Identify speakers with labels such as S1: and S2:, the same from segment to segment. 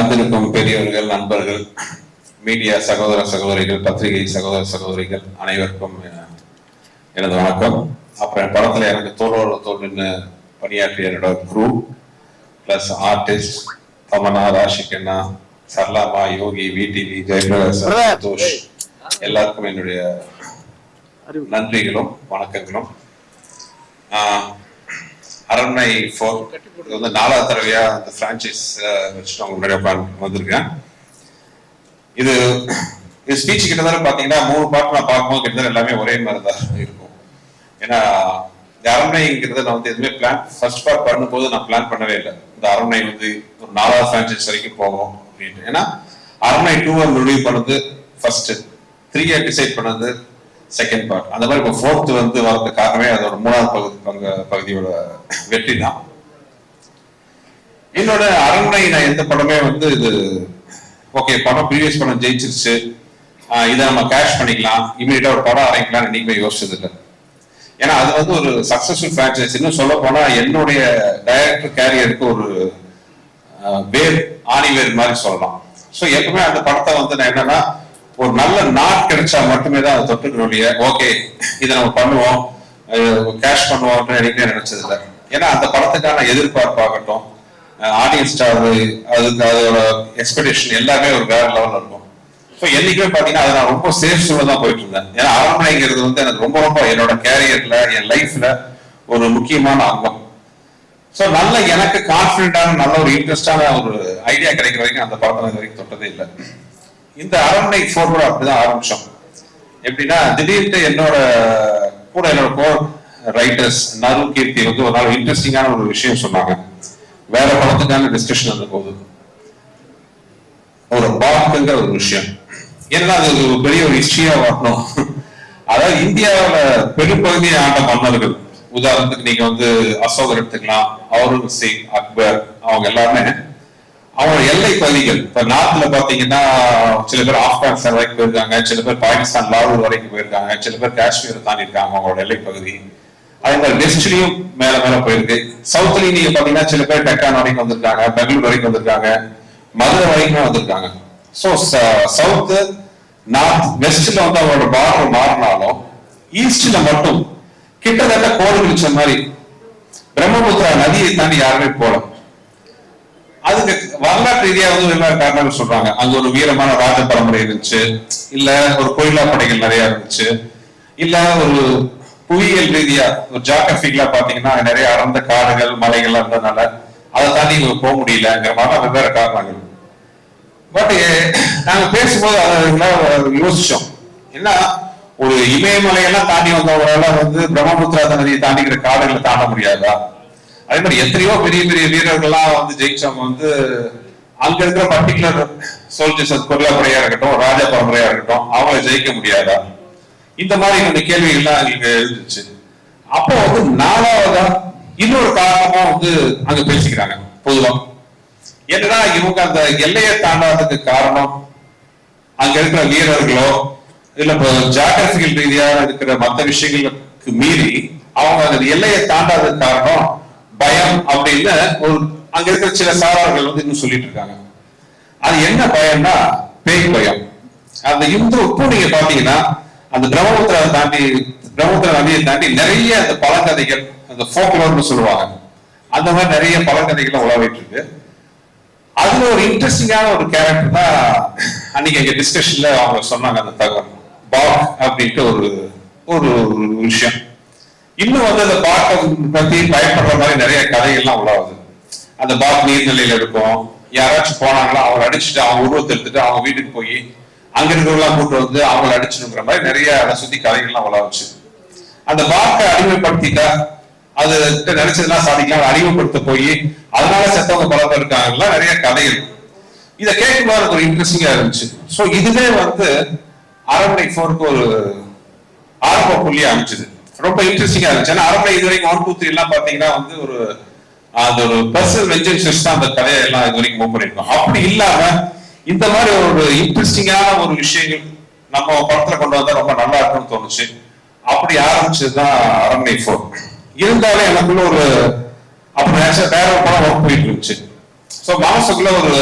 S1: வந்திருக்கும் பெரியவர்கள் நண்பர்கள் மீடியா சகோதர சகோதரிகள் பத்திரிகை சகோதர சகோதரிகள் அனைவருக்கும் எனது வணக்கம். அப்புறம் படத்துல எனக்கு தோளோட தோல் நின்று பணியாற்றிய என்னோட crew plus artist Tamannaah Raashi Khanna சர்லாமா Yogi VTV Jayaprakash Santhosh எல்லாருக்கும் என்னுடைய நன்றிகளும் வணக்கங்களும். அரண்மனை ஃபோர் இது வந்து நாலாவது தடவையா அந்த பிரான்ச்சைஸ் வச்சுட்டு அவங்க முன்னாடி உட்கார்ந்து வந்திருக்கேன். இது இது ஸ்பீச் கிட்டத்தட்ட பார்த்தீங்கன்னா மூணு பாட்டு நான் பார்க்கும்போது கிட்டத்தட்ட எல்லாமே ஒரே மாதிரி தான் இருக்கும். ஏன்னா இந்த அரண்மனைங்கிறத நான் வந்து எதுவுமே பிளான் ஃபர்ஸ்ட் பார்ட் பண்ணும்போது நான் பிளான் பண்ணவே இல்லை. இந்த அரண்மனை வந்து ஒரு நாலாவது பிரான்ச்சைஸ் வரைக்கும் போகும் அப்படின்ட்டு ஏன்னா அரண்மனை டூ முடிவு பண்ணது ஃபர்ஸ்ட் த்ரீயை டிசைட் பண்ணது செகண்ட் பார்ட் அந்த மாதிரி இப்போ ஃபோர்த் வந்து வரது காரணமே அதோட மூணாவது பகுதி பங்கு பகுதியோட வெற்றி தான். என்னோட அரண்மனை நான் எந்த படமே வந்து இது ஓகே படம் ப்ரீவியஸ் படம் ஜெயிச்சிருச்சு. இதை நம்ம கேஷ் பண்ணிக்கலாம். இமீடியட்டா ஒரு படம் ஆரம்பிக்கலாம் என்னைக்குமே யோசிச்சது இல்லை ஏன்னா அது வந்து ஒரு சக்சஸ்ஃபுல் ஃப்ரான்ச்சைஸ் இன்னும் சொல்ல போனா என்னுடைய டைரக்டர் கேரியருக்கு ஒரு வேர் ஆணி வேர் மாதிரி சொல்லலாம். ஸோ எப்பவுமே அந்த படத்தை வந்து நான் என்னன்னா ஒரு நல்ல நாட் கிடைச்சா மட்டுமே தான் அதை தொட்டுக்கணும் ஓகே இதை நம்ம பண்ணுவோம் கேஷ் பண்ணுவோம்னு எனக்கே நினைச்சது இல்லை ஏன்னா அந்த படத்துக்கான எதிர்பார்ப்பாகட்டும் ஆடியன்ஸ் அது அதுக்கு அதோட எக்ஸ்பெக்டேஷன் எல்லாமே ஒரு வேற லெவலில் இருக்கும். ஸோ என்னைக்குமே பார்த்தீங்கன்னா அதை நான் ரொம்ப சேஃப் சூழல் தான் போயிட்டு இருந்தேன் ஏன்னா அரண்மனைங்கிறது வந்து எனக்கு ரொம்ப ரொம்ப என்னோட கேரியர்ல என் லைஃப்ல ஒரு முக்கியமான அங்கம். ஸோ நல்ல எனக்கு கான்ஃபிடண்டான நல்ல ஒரு இன்ட்ரெஸ்டான ஒரு ஐடியா கிடைக்கிற வரைக்கும் அந்த படத்தை இது வரைக்கும் தொட்டதே இல்லை. இந்த அரண்மனை ஃபோர் அப்படிதான் ஆரம்பிச்சோம். எப்படின்னா திடீர்னு என்னோட கூட என்னோட கோ ரைட்டர்ஸ் நரு கீர்த்தி வந்து ஒரு நாள் இன்ட்ரெஸ்டிங்கான ஒரு விஷயம் சொன்னாங்க. வேற படத்துக்கான டிஸ்கஷன் இருந்த போது. ஒரு பாக்குங்கிற ஒரு விஷயம். ஏன்னா அது ஒரு பெரிய ஒரு ஹிஸ்டரியா வரணும். அதாவது இந்தியாவுல பெரும்பகுதியை ஆண்ட மன்னர்கள். உதாரணத்துக்கு நீங்க வந்து அசோகர் எடுத்துக்கலாம் அவுரங்கசீப் அக்பர் அவங்க எல்லாருமே அவங்களோட எல்லை பகுதிகள். இப்ப நார்த்ல பாத்தீங்கன்னா சில பேர் ஆப்கானிஸ்தான் வரைக்கும் போயிருக்காங்க சில பேர் பாகிஸ்தான் லாகூர் வரைக்கும் போயிருக்காங்க சில பேர் காஷ்மீர் தாண்டி இருக்காங்க அவங்களோட எல்லை பகுதி. அதே மாதிரி வெஸ்ட்லயும் மேல மேல போயிருக்கு. சவுத்லயும் நீங்க பாத்தீங்கன்னா சில பேர் டெக்கான் வரைக்கும் வந்திருக்காங்க பெங்களூர் வரைக்கும் வந்திருக்காங்க மதுரை வரைக்கும் வந்திருக்காங்க. சோ சவுத் நார்த் வெஸ்ட்ல வந்து அவங்களோட பார்டர் மாறினாலும் ஈஸ்ட்ல மட்டும் கிட்டத்தட்ட கோடு பிடிச்ச மாதிரி பிரம்மபுத்திரா நதியை தாண்டி யாருமே போகலாம் அதுக்கு வரலாற்று ரீதியா வந்து வெவ்வேறு காரணங்கள் சொல்றாங்க. அங்க ஒரு வீரமான ராஜ பரம்பரை இருந்துச்சு. இல்ல ஒரு கோயிலா படைகள் நிறைய இருந்துச்சு. இல்ல ஒரு புவியியல் ரீதியா ஒரு ஜாகிரபிக்கலா பாத்தீங்கன்னா நிறைய அடர்ந்த காடுகள் மலைகள் இருந்ததுனால அதை தாண்டி இவங்க போக முடியலங்கிற மாதிரி வெவ்வேறு காரணங்கள். பட் நாங்க பேசும்போது அதெல்லாம் யோசிச்சோம். என்ன ஒரு இமயமலையெல்லாம் தாண்டி வந்தவங்களால வந்து பிரம்மபுத்திரா நதியை தாண்டிக்கிற காடுகளை தாண்ட முடியாதா? அதே மாதிரி எத்தனையோ பெரிய பெரிய வீரர்கள்லாம் வந்து ஜெயிச்சவங்க வந்து அங்க இருக்கிற பர்டிகுலர் சோல்ஜர்ஸ் கொரியா படையா இருக்கட்டும் ராஜா பரம்பரையா இருக்கட்டும் அவங்கள ஜெயிக்க முடியாதா? இந்த மாதிரி இந்த கேள்விகள்லாம் எங்களுக்கு எழுந்துச்சு அப்போ வந்து நாலாவதா இன்னொரு காரணமா வந்து அங்க பேசிக்கிறாங்க பொதுவா. என்னன்னா இவங்க அந்த எல்லையை தாண்டாததுக்கு காரணம்? அங்க இருக்கிற வீரர்களோ இல்ல ஜாகிரபிகள் ரீதியா இருக்கிற மற்ற விஷயங்களுக்கு மீறி அவங்க அந்த எல்லையை தாண்டாததுக்கு காரணம் பயம் அப்படின்னு ஒரு அங்க இருக்கிற சில சாரார்கள் வந்து இன்னும் சொல்லிட்டு இருக்காங்க. அது என்ன பயம்னா பேய் பயம். அந்த இந்து உப்பு நீங்க பாத்தீங்கன்னா அந்த பிரம்மபுத்திரா தாண்டி பிரம்மபுத்திரா நதியை தாண்டி நிறைய அந்த பழங்கதைகள் அந்த ஃபோக்லோர்னு சொல்லுவாங்க. அந்த மாதிரி நிறைய பழங்கதைகள் உலவிட்டு இருக்கு. அதுல ஒரு இன்ட்ரெஸ்டிங்கான ஒரு கேரக்டர் தான் அன்னைக்கு எங்க டிஸ்கஷன்ல அவங்க சொன்னாங்க அந்த தகவல். பாக் அப்படின்ட்டு ஒரு ஒரு விஷயம். இன்னும் வந்து அந்த பாட்டை பத்தி பயப்படுற மாதிரி நிறைய கதைகள்லாம் உலாவுது. அந்த பாக் நீர்நிலையில இருக்கும். யாராச்சும் போனாங்களா அவங்களை அடிச்சுட்டு அவங்க உருவத்தை எடுத்துட்டு அவங்க வீட்டுக்கு போய் அங்க இருக்கிறவங்களாம் கூட்டு வந்து அவங்களை அடிச்சுங்கிற மாதிரி நிறைய அதை சுத்தி கதைகள்லாம் உலாவுச்சு. அந்த பாக்கை அடிமைப்படுத்திட்டா அது நினைச்சதெல்லாம் சாதிக்கலாம் அறிமுகப்படுத்த போய் அதனால செத்தவங்க பல பேர் நிறைய கதைகள். இதை கேட்கும்போது எனக்கு ஒரு இன்ட்ரெஸ்டிங்கா இருந்துச்சு. ஸோ இதுவே வந்து அரண்மனை ஃபோருக்கு ஒரு ஆரம்ப புள்ளி அமைச்சது ரொம்ப இன்ட்ரெஸ்டிங்கா இருந்துச்சு. ஏன்னா இது வரைக்கும் ஒன் டூ த்ரீ எல்லாம் பாத்தீங்கன்னா வந்து ஒரு அது ஒரு பர்சனல் வெஞ்சன்ஸ் தான் அந்த கதையை எல்லாம் இது வரைக்கும் மூவ் பண்ணிருக்கோம் அப்படி இல்லாம இந்த மாதிரி ஒரு இன்ட்ரெஸ்டிங்கான ஒரு விஷயங்கள் நம்ம படத்துல கொண்டு வந்தா ரொம்ப நல்லா இருக்கும்னு தோணுச்சு. அப்படி ஆரம்பிச்சதுதான் அரண்மனை ஃபோர் இருந்தாலும் எனக்குள்ள ஒரு அப்ப வேற ஒரு படம் ஒர்க் போயிட்டு இருந்துச்சு. ஸோ மனசுக்குள்ள ஒரு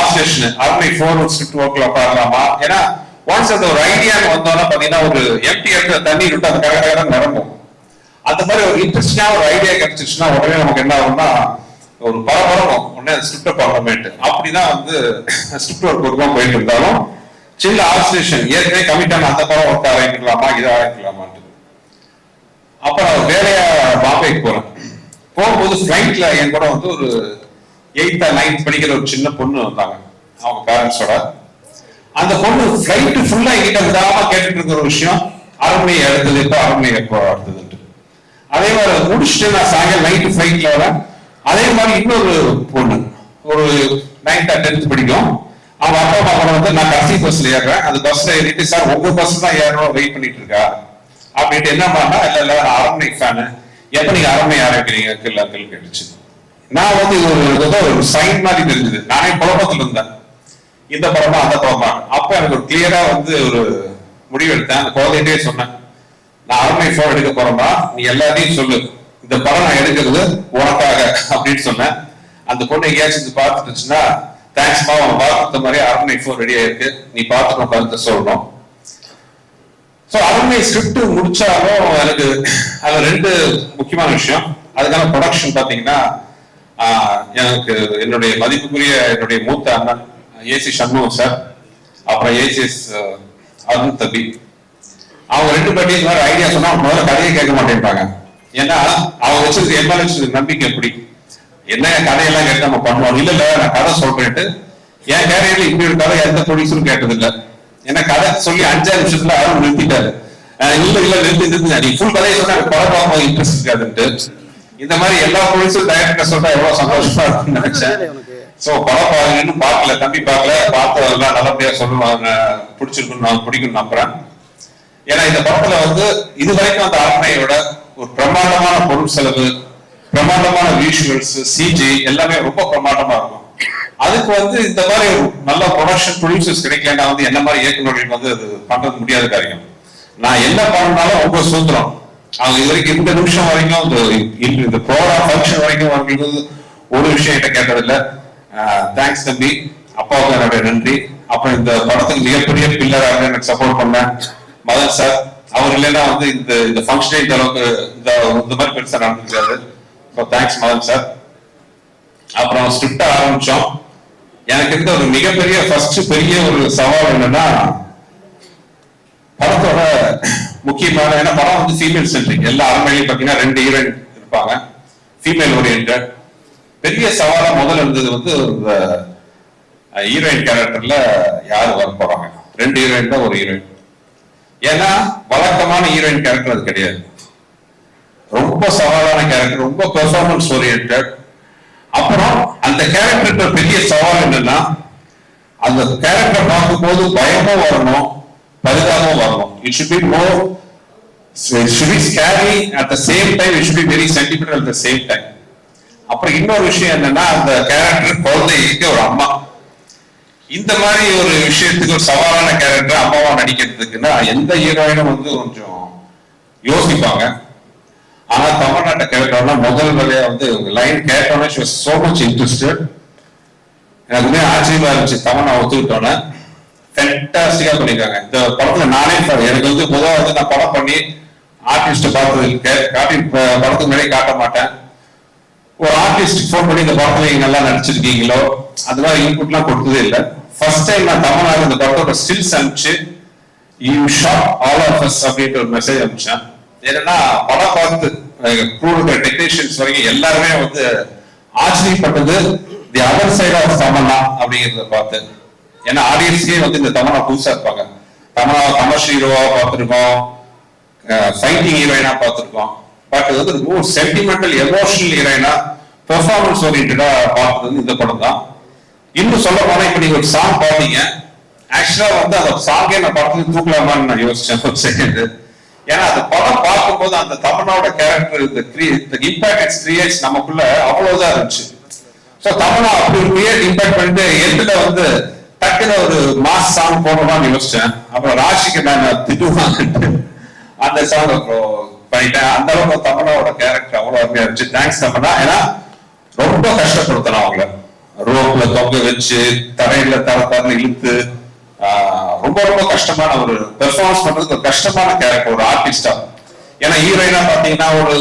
S1: ஆசோசியேஷன் அரண்மனை ஃபோர் ஸ்கிரிப்ட் ஒர்க்ல பார்க்கலாமா? ஏன்னா ஒன்ஸ் அந்த ஒரு ஐடியா வந்தோம்னா பாத்தீங்கன்னா ஒரு எம்டி இடத்துல தண்ணி விட்டு அது கடற்கரை நிரம்பும். அந்த மாதிரி ஒரு இன்ட்ரெஸ்டிங்கா ஒரு ஐடியா கிடைச்சிச்சுன்னா உடனே நமக்கு என்ன ஆகும்னா ஒரு பரபரம் உடனே ஸ்கிரிப்ட பார்லமெண்ட் அப்படிதான் வந்து ஸ்கிரிப்ட் ஒர்க் ஒர்க்கா போயிட்டு இருந்தாலும் சின்ன ஆல்ஸ்லேஷன் ஏற்கனவே கமிட்டான அந்த படம் ஒர்க் ஆரம்பிக்கலாமா இதை ஆரம்பிக்கலாமான்ட்டு அப்ப நான் வேலையா பாம்பேக்கு போறேன். போகும்போது ஃபிளைட்ல என் கூட வந்து ஒரு எயித்தா நைன்த் படிக்கிற ஒரு சின்ன பொண்ணு வந்தாங்க. அவங்க பேரண்ட்ஸோட அந்த பொண்ணு ஃப்ளைட்டு ஃபுல்லா எங்கிட்ட விடாம கேட்டுட்டு இருக்கிற ஒரு விஷயம் அரண்மனை அடுத்தது இப்போ அரண்மனை எப்போ அடுத்ததுன்ட்டு அதே மாதிரி முடிச்சுட்டு நான் சாயங்காலம் நைட்டு ஃபிளைட்ல வரேன். அதே மாதிரி இன்னொரு பொண்ணு ஒரு நைன்த் டென்த் படிக்கும். அவங்க அப்பா அம்மா கூட வந்து நான் கடைசி பஸ்ல ஏறுறேன். அந்த பஸ்ல ஏறிட்டு சார் உங்க பஸ் தான் ஏறணும் வெயிட் பண்ணிட்டு இருக்கா? அப்படின்ட்டு என்ன பண்ணா இல்ல இல்ல நான் அரண்மனை ஃபேனு எப்ப நீங்க அரண்மனை ஆரம்பிக்கிறீங்க? அங்கிள் அங்கிள் கேட்டுச்சு. நான் வந்து ஒரு ஏதோ ஒரு சைன் மாதிரி தெரிஞ்சது. நானே குழப்பத்துல இருந்தேன். இந்த படமா அந்த படமா. அப்ப எனக்கு ஒரு கிளியரா வந்து ஒரு முடிவு எடுத்தேன் அந்த குழந்தைகிட்டே சொன்னேன். நான் அரண்மனை ஃபோன் எடுக்க போறேன்பா நீ எல்லாத்தையும் சொல்லு. இந்த படம் நான் எடுக்கிறது உனக்காக அப்படின்னு சொன்னேன். அந்த பொண்ணு எங்கேயாச்சும் இது பார்த்துட்டுச்சுன்னா தேங்க்ஸ்மா அவன் பார்த்த மாதிரி அரண்மனை ஃபோன் ரெடியா இருக்கு நீ பார்த்துக்கணும் கருத்தை சொல்லணும். ஸோ அரண்மனை ஸ்கிரிப்ட் முடிச்சாலும் எனக்கு அது ரெண்டு முக்கியமான விஷயம். அதுக்கான ப்ரொடக்ஷன் பார்த்தீங்கன்னா எனக்கு என்னுடைய மதிப்புக்குரிய என்னுடைய மூத்த அண்ணன் ஏசி சண்முகம் சார் அப்புறம் ஏசிஎஸ் அருண் தம்பி. அவங்க ரெண்டு பேர்ட்டையும் இந்த மாதிரி ஐடியா சொன்னா முதல்ல கதையை கேட்க மாட்டேன்பாங்க. ஏன்னா அவங்க வச்சிருக்க எம்எல்ஏ நம்பிக்கை எப்படி? என்ன கதையெல்லாம் கேட்டு நம்ம பண்ணுவோம்? இல்ல இல்ல நான் கதை சொல்றேன்ட்டு. என் கேரியர்ல இப்படி ஒரு கதை எந்த ப்ரொடியூசரும் கேட்டது இல்ல ஏன்னா கதை சொல்லி அஞ்சாறு நிமிஷத்துல யாரும் நிறுத்திட்டாரு. இல்ல இல்ல நிறுத்தி நிறுத்தி நீ ஃபுல் கதையை சொன்னா எனக்கு படம் இன்ட்ரெஸ்ட் இருக்காதுன்ட்டு. இந்த மாதிரி எல்லா ப்ரொடியூசரும் டைரக்டர் சொல்றா எவ்வளவு சந்தோஷமா இருக்கும்னு நினைச்சேன். சோ படம் பாருங்கன்னு பார்க்கல தம்பி பார்க்கல. பார்த்ததெல்லாம் நல்லபடியா சொல்லுவாங்க. பிடிச்சிருக்குன்னு நான் பிடிக்கும் நம்புறேன். ஏன்னா இந்த படத்துல வந்து இது வரைக்கும் அந்த அரண்மையோட ஒரு பிரமாண்டமான பொருள் செலவு பிரம்மாண்டமான விஷுவல்ஸ் சிஜி எல்லாமே ரொம்ப பிரமாண்டமா இருக்கும். அதுக்கு வந்து இந்த மாதிரி ஒரு நல்ல ப்ரொடக்ஷன் ப்ரொடியூசர்ஸ் கிடைக்கலன்னா வந்து என்ன மாதிரி இயக்குநர்கள் வந்து அது பண்றது முடியாத காரியம். நான் என்ன பண்ணனாலும் ரொம்ப சுதந்திரம். அவங்க இது வரைக்கும் இந்த நிமிஷம் வரைக்கும் இந்த இந்த- இந்த ப்ரோக்ராம் ஃபங்க்ஷன் வரைக்கும் அவங்களுக்கு ஒரு விஷயம் கிட்ட கேட்டதில்லை. தேங்க்ஸ் தம்பி அப்பாவுக்கு என்னுடைய நன்றி. அப்புறம் இந்த படத்துக்கு மிகப்பெரிய பில்லராக எனக்கு சப்போர்ட் பண்ண மதன் சார் அவர் இல்லைன்னா வந்து இந்த இந்த ஃபங்க்ஷனே இந்த அளவுக்கு இந்த இந்த மாதிரி பெருசாக நடந்துருக்காரு ஸோ தேங்க்ஸ் மதன் சார் அப்புறம் ஸ்கிரிப்டா ஆரம்பிச்சோம். எனக்கு இருந்த ஒரு மிகப்பெரிய ஃபர்ஸ்ட் பெரிய ஒரு சவால் என்னன்னா படத்தோட முக்கியமான ஏன்னா படம் வந்து ஃபீமேல் சென்ட்ரிங் எல்லா அரண்மையிலையும் பார்த்தீங்கன்னா ரெண்டு ஹீரோயின் இருப்பாங்க. ஃபீமேல் ஓரியன்ட் பெரிய சவாலா முதல்ல இருந்தது வந்து இந்த ஹீரோயின் கேரக்டர்ல யாரு வர போறாங்க? ரெண்டு ஹீரோயின் தான் ஒரு ஹீரோயின் ஏன்னா வழக்கமான ஹீரோயின் கேரக்டர் அது கிடையாது. ரொம்ப சவாலான கேரக்டர் ரொம்ப பெர்ஃபார்மன்ஸ் ஓரியன்ட் அப்புறம் அந்த கேரக்டர் பெரிய சவால் என்னன்னா அந்த கேரக்டர் பார்க்கும்போது பயமும் வரணும் பரிதாபமும் வரணும். It should be more it should be scary at the same time it should be very sentimental at the same அப்புறம் இன்னொரு விஷயம் என்னன்னா அந்த கேரக்டர் குழந்தைக்கு ஒரு அம்மா. இந்த மாதிரி ஒரு விஷயத்துக்கு ஒரு சவாலான கேரக்டர் அம்மாவா நடிக்கிறதுக்குன்னா எந்த ஹீரோயினும் வந்து கொஞ்சம் யோசிப்பாங்க. ஆனா தமிழ்நாட்டை கேட்டோம்னா முதல் வேலையா வந்து லைன் கேட்டோன்னே she was so எனக்குமே ஆச்சரியமா இருந்துச்சு. தமிழ் நான் ஒத்துக்கிட்டோன்னே. ஃபென்டாஸ்டிக்கா பண்ணிருக்காங்க இந்த படத்துல நானே எனக்கு வந்து முதல் வந்து நான் படம் பண்ணி ஆர்டிஸ்ட் பார்த்தது கே- காட்டி படத்துக்கு முன்னாடி காட்ட மாட்டேன். ஒரு ஆர்டிஸ்ட் ஃபோன் பண்ணி இந்த படத்துல நீங்க நல்லா நடிச்சிருக்கீங்களோ அதெல்லாம் மாதிரி இன்புட்லாம் கொடுத்ததே இல்லை. ஃபர்ஸ்ட் டைம் நான் தமிழ்நாடு இந்த படத்தோட ஸ்டில்ஸ் அனுப்பிச்சு you shock all of us அப்படின்ற ஒரு மெசேஜ் அனுப்பிச்சேன். என்னன்னா படம் பார்த்து கூட இருக்கிற டெக்னீஷியன்ஸ் வரைக்கும் எல்லாருமே வந்து ஆச்சரியப்பட்டது the other side of Tamannaah அப்படிங்கிறத பார்த்து. ஏன்னா ஆடியன்ஸ்க்கே வந்து இந்த தமனா புதுசா இருப்பாங்க. தமனா கமர்ஷியல் ஹீரோவா பார்த்துருக்கோம். ஃபைட்டிங் ஹீரோயினா பார்த்துருக்கோம். பட் இது வந்து ரொம்ப சென்டிமெண்டல் எமோஷனல் ஹீரோயினா பெர்ஃபார்மன்ஸ் ஓரியன்டா பார்த்தது வந்து இந்த படம் தான். இன்னும் சொல்ல போனா இப்ப நீங்க ஒரு சாங் பாத்தீங்க ஆக்சுவலா வந்து அந்த சாங்கே நான் படத்துல தூக்கலாமான்னு நான் யோசிச்சேன் ஒரு செகண்ட் ஏன்னா அந்த படம் பார்க்கும்போது அந்த தமிழோட கேரக்டர் இந்த இந்த இம்பாக்ட் இட்ஸ் கிரியேட்ஸ் நமக்குள்ள அவ்வளவுதான் இருந்துச்சு. ஸோ தமிழா அப்படி ஒரு கிரியேட் இம்பாக்ட் பண்ணிட்டு எதுல வந்து டக்குன்னு ஒரு மாஸ் சாங் போடணும்னு யோசிச்சேன். அப்புறம் ராஷிக்கு நான் திட்டுவாங்க அந்த சாங் அப்புறம் பண்ணிட்டேன். அந்த அளவுக்கு தமிழோட கேரக்டர் அவ்வளவு அருமையா இருந்துச்சு. தேங்க்ஸ் தமனா ஏன்னா ரொம்ப கஷ்டப்படுத்தணும் அவங்கள. ரோப்ல தொங்க வச்சு தரையில தர தரல இழுத்து ரொம்ப ரொம்ப கஷ்டமான ஒரு பெர்ஃபார்மன்ஸ் பண்றதுக்கு ஒரு கஷ்டமான கேரக்டர் ஒரு ஆர்டிஸ்டா ஏன்னா ஹீரோயினா பாத்தீங்கன்னா ஒரு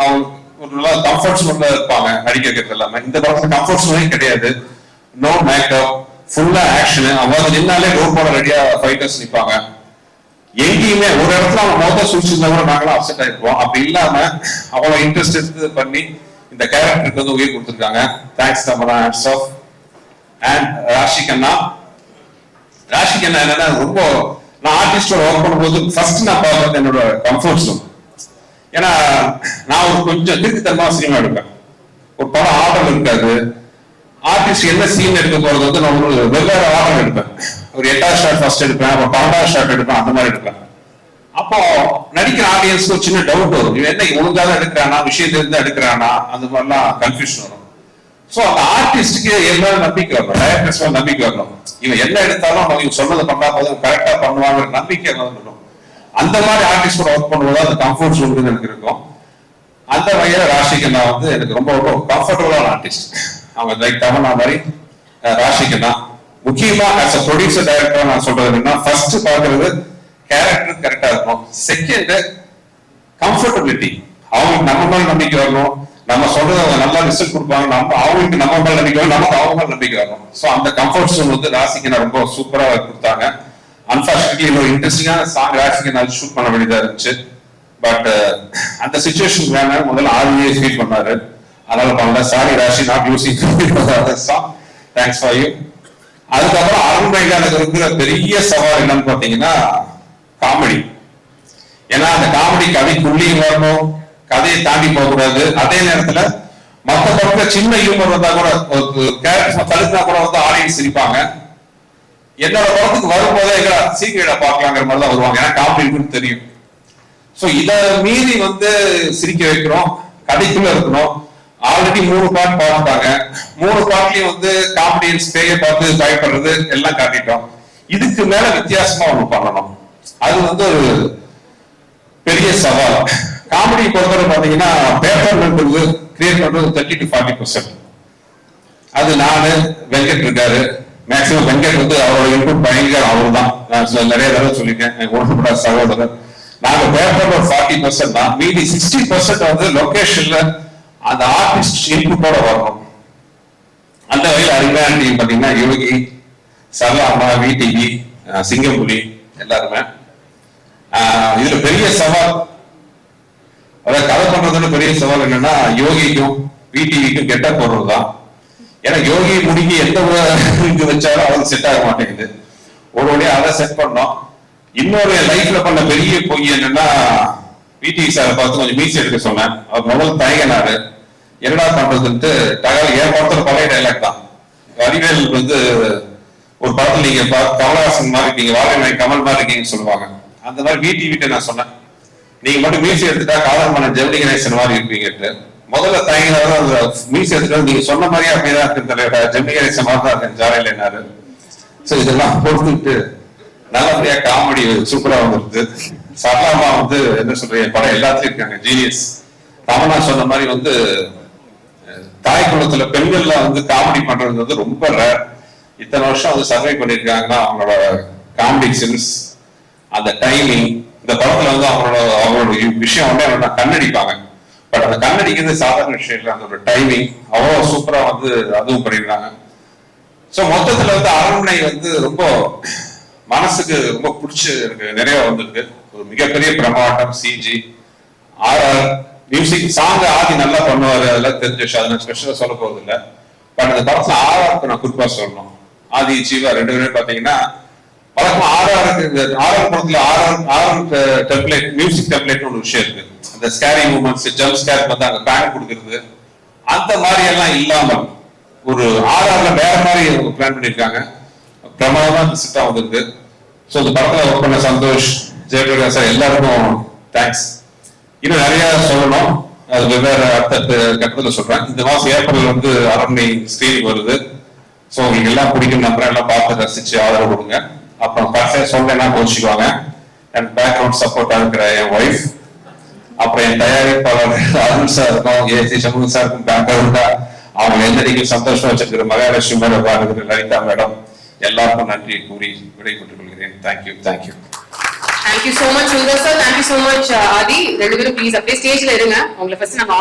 S1: அவங்க ஒரு நல்லா கம்ஃபர்ட் ஜோன்ல இருப்பாங்க. நடிக்கிறது எல்லாமே இந்த படத்துல கம்ஃபர்ட் ஜோனே கிடையாது. நோ மேக்கப் ஃபுல்லா ஆக்ஷன் அவங்க நின்னாலே ரோப்போட ரெடியா ஃபைட்டர்ஸ் நிப்பாங்க. எங்கேயுமே ஒரு இடத்துல அவங்க மொத்த சூழ்ச்சிருந்தா கூட நாங்களும் அப்செட் ஆயிருப்போம். அப்படி இல்லாம அவ்வளவு இன்ட்ரெஸ்ட் எடுத்து பண்ணி இந்த கேரக்டருக்கு வந்து உயிர் கொடுத்துருக்காங்க. Thanks Tamannaah hats off and Raashi Khanna Raashi Khanna என்னன்னா ரொம்ப நான் ஆர்டிஸ்டோட ஒர்க் பண்ணும்போது ஃபர்ஸ்ட் நான் பார்க்கறது என்னோட கம்ஃபர்ட் ஜோன் ஏன்னா நான் ஒரு கொஞ்சம் திருத்தனமா சினிமா எடுப்பேன். ஒரு படம் ஆர்டர் இருக்காது. ஆர்டிஸ்ட் என்ன சீன் எடுக்க போறது வந்து நான் ஒரு வெவ்வேறு ஆர்டர் எடுப்பேன். ஒரு எட்டாவது ஷாட் ஃபர்ஸ்ட் எடுப்பேன் அப்புறம் பன்னெண்டாவது ஷாட் எடுப்பேன் அந்த மாதிரி எடுப்பேன். அப்போ நடிக்கிற ஆடியன்ஸ்க்கு ஒரு சின்ன டவுட் வரும். இவன் என்ன ஒழுங்காக எடுக்கிறானா விஷயத்துல இருந்து எடுக்கிறானா அந்த மாதிரிலாம் கன்ஃபியூஷன் வரும். சோ அந்த ஆர்டிஸ்டுக்கு எல்லாரும் நம்பிக்கை வரணும் டைரக்டர்ஸ் நம்பிக்கை வரணும் இவன் என்ன எடுத்தாலும் அவங்க இவங்க சொன்னதை பண்ணா போதும் கரெக்டா பண்ணுவாங்க நம்பிக்கை வந்துடும். அந்த மாதிரி ஆர்டிஸ்டோட ஒர்க் பண்ணும்போது அந்த கம்ஃபர்ட் ஜோன் எனக்கு இருக்கும். அந்த வகையில ராஷிகண்ணா வந்து எனக்கு ரொம்ப ரொம்ப கம்ஃபர்டபுளான ஆர்டிஸ்ட் அவங்க லைக் தமிழ்னா மாதிரி ராஷிகண்ணா முக்கியமா ஆஸ் அ ப்ரொடியூசர் டைரக்டர் நான் சொல்றது என்னன்னா ஃபர்ஸ்ட் பாக்குறது கேரக்டர் கரெக்டா இருக்கும் செகண்ட் கம்ஃபர்டபிலிட்டி அவங்களுக்கு நம்ம மேல நம்பிக்கை வரணும். நம்ம சொல்றது அவங்க நல்லா ரிசல்ட் கொடுப்பாங்க. நம்ம அவங்களுக்கு நம்ம மேல நம்பிக்கை வரணும். நமக்கு அவங்க மேல நம்பிக்கை வரணும். ஸோ அந்த கம்ஃபர்ட் ஜோன் வந்து ராசிக்கு ரொம்ப சூப்பரா கொடுத்தாங்க. அன்பார்ச்சுனேட்லி இன்னொரு இன்ட்ரெஸ்டிங்கான சாங் ராசிக்கு நான் ஷூட் பண்ண வேண்டியதா இருந்துச்சு. பட் uh, அந்த சுச்சுவேஷன் வேணா முதல்ல ஆர்வியே ஃபீல் பண்ணாரு. அதனால பண்ணல sorry Raashi not using song thanks for you அதுக்கப்புறம் அரண்மனையில எனக்கு இருக்கிற பெரிய சவால் என்னன்னு பாத்தீங்கன்னா காமெடி. ஏன்னா அந்த காமெடி கதைக்குள்ளேயும் வரணும் கதையை தாண்டி போகக்கூடாது. அதே நேரத்துல மத்த படத்துல சின்ன ஹியூமர் வந்தா கூட ஒரு கேரக்டர் தடுத்தா கூட வந்து ஆடியன்ஸ் சிரிப்பாங்க. என்னோட படத்துக்கு வரும்போதே எங்கடா சீக்கிரம் பார்க்கலாங்கிற மாதிரி தான் வருவாங்க. ஏன்னா காமெடி இருக்குன்னு தெரியும். சோ இத மீறி வந்து சிரிக்க வைக்கிறோம் கதைக்குள்ள இருக்கணும். ஆல்ரெடி மூணு பார்ட் பார்த்துட்டாங்க மூணு பார்ட்லயும் வந்து காமெடியன்ஸ் பேய பார்த்து பயப்படுறது எல்லாம் காட்டிட்டோம். இதுக்கு மேல வித்தியாசமா ஒண்ணு பண்ணணும். அது வந்து ஒரு பெரிய சவால். காமெடி பொறுத்தவரை பாத்தீங்கன்னா பேப்பர்ன்றது கிரியேட் பண்றது தேர்ட்டி டு ஃபார்ட்டி பர்சன்ட் அது நானு வெங்கட் இருக்காரு. மேக்சிமம் வெங்கட் வந்து அவரோட இன்புட் பயங்கர அவர் தான் நான் நிறைய தடவை சொல்லியிருக்கேன் எனக்கு சகோதரர். நாங்க பேப்பர்ல ஒரு ஃபார்ட்டி பர்சன்ட் தான். மீதி சிக்ஸ்டி பர்சன்ட் வந்து லொகேஷன்ல அந்த ஆர்டிஸ்ட் இன்புட்டோட வரணும். அந்த வகையில் அருமையான டீம் பாத்தீங்கன்னா யோகி அம்மா விடிவி சிங்கம்புலி எல்லாருமே. இதுல பெரிய சவால் அதாவது கதை பண்றதுல பெரிய சவால் என்னன்னா யோகிக்கும் விடிவிக்கும் கெட்ட போடுறதுதான் ஏன்னா யோகி முடிக்கி எந்த இது வச்சாலும் அவருக்கு செட் ஆக மாட்டேங்குது. ஒரு வழியா அதை செட் பண்ணோம். இன்னொரு லைஃப்ல பண்ண பெரிய பொய் என்னன்னா பிடி சாரை பார்த்து கொஞ்சம் மீசி எடுக்க சொன்னேன். அவர் முதல் தயங்கினாரு. என்னடா பண்றதுன்ட்டு தகவல் என் படத்துல பழைய டைலாக் தான். அறிவியல் வந்து ஒரு படத்துல நீங்க பா- கமலஹாசன் மாதிரி இருக்கீங்க வாழ்க்கை கமல் மாதிரி இருக்கீங்கன்னு சொல்லுவாங்க. அந்த மாதிரி வீட்டி வீட்டை நான் சொன்னேன். நீங்க மட்டும் மீசி எடுத்துட்டா காதல் பண்ண ஜெவலி கணேசன் மாதிரி இருப்பீங்கட்டு முதல்ல தயங்கினாரு அந்த மீசி எடுத்துட்டு நீங்க சொன்ன மாதிரியே அப்படியே தான் இருக்கு தலைவர் ஜெவலி கணேசன் மாதிரி தான் இருக்கேன் ஜாலையில என்னாரு. சோ இதெல்லாம் பொறுத்துட்டு நல்லபடியா காமெடி சூப்பரா வந்துருது. சரளாமா வந்து என்ன சொல்றீங்க படம் எல்லாத்துலயும் இருக்காங்க. ஜீனியஸ் ரமணா சொன்ன மாதிரி வந்து தாய் குளத்துல பெண்கள்லாம் வந்து காமெடி பண்றது வந்து ரொம்ப ரேர் இத்தனை வருஷம் வந்து சர்வை பண்ணியிருக்காங்கன்னா அவங்களோட காமெடி சென்ஸ் அந்த டைமிங் இந்த படத்துல வந்து அவங்களோட அவங்களோட விஷயம் வந்து அவங்க கண்ணடிப்பாங்க. பட் அந்த கண்ணடிக்கிறது சாதாரண விஷயம் இல்லை. அந்த ஒரு டைமிங் அவ்வளோ சூப்பரா வந்து அதுவும் பண்ணியிருக்காங்க. ஸோ மொத்தத்துல வந்து அரண்மனை வந்து ரொம்ப மனசுக்கு ரொம்ப பிடிச்சி எனக்கு நிறைய வந்திருக்கு. ஒரு மிகப்பெரிய பிரமாட்டம் CG RR music song Aadhi நல்லா பண்ணுவாரு. அதெல்லாம் தெரிஞ்ச விஷயம். அதை நான் ஸ்பெஷலாக சொல்ல போகிறது இல்லை பட் அந்த படத்தில் ஆர்ஆருக்கு நான் குறிப்பாக சொல்லணும். ஆதி ஜீவா ரெண்டு பேரும் பார்த்தீங்கன்னா வழக்கம் ஆர்ஆருக்கு இந்த ஆர்ஆர் படத்தில் ஆர்ஆர் ஆர்ஆர் டெம்ப்ளேட் மியூசிக் டெம்ப்ளேட்னு ஒரு விஷயம் இருக்கு. அந்த ஸ்கேரி மூமெண்ட்ஸ் ஜம்ப் ஸ்கேர் வந்து அங்கே பேன் கொடுக்கறது. அந்த மாதிரி எல்லாம் இல்லாமல் ஒரு ஆர்ஆர்ல வேற மாதிரி பிளான் பண்ணியிருக்காங்க பிரமாதமா சிட்டா வந்திருக்கு. ஸோ இந்த படத்துல ஒர்க் பண்ண சந்தோஷ் ஜெயபிரகாஷ் சார் எல்லாருக்கும் தேங்க்ஸ் இன்னும் நிறைய சொல்லணும். அது வெவ்வேறு அடுத்த கட்டத்தில் சொல்றேன். இந்த மாசம் ஏப்ரல் வந்து அரண்மனை ஸ்கிரீனிங் வருது. ஸோ உங்களுக்கு எல்லாம் பிடிக்கும். நம்புறேன் எல்லாம் பார்த்து ரசிச்சு ஆதரவு கொடுங்க. அப்புறம் கடைசியா சொல்றேன்னா கோச்சிக்குவாங்க. அண்ட் பேக்ரவுண்ட் சப்போர்ட்டா இருக்கிற என் ஒய்ஃப் அப்புறம் என் தயாரிப்பாளர் அருண் சார் இருக்கும். ஏசி சண்முகம் சார் இருக்கும். பேக்ரவுண்டா அவங்க எந்தடிக்கும் சந்தோஷமா வச்சிருக்கிற மகாலட்சுமி மேடம் வாழ்கிற லலிதா மேடம். எல்லாருக்கும் நன்றி. கூறி விடைபெற்றுக் கொள்கிறேன் thank you thank you
S2: thank you so much Sundar sir thank you so much Aadhi ரெண்டு பேரும் ப்ளீஸ் அப்படியே ஸ்டேஜ்ல இருங்க. உங்களை ஃபர்ஸ்ட் நாங்க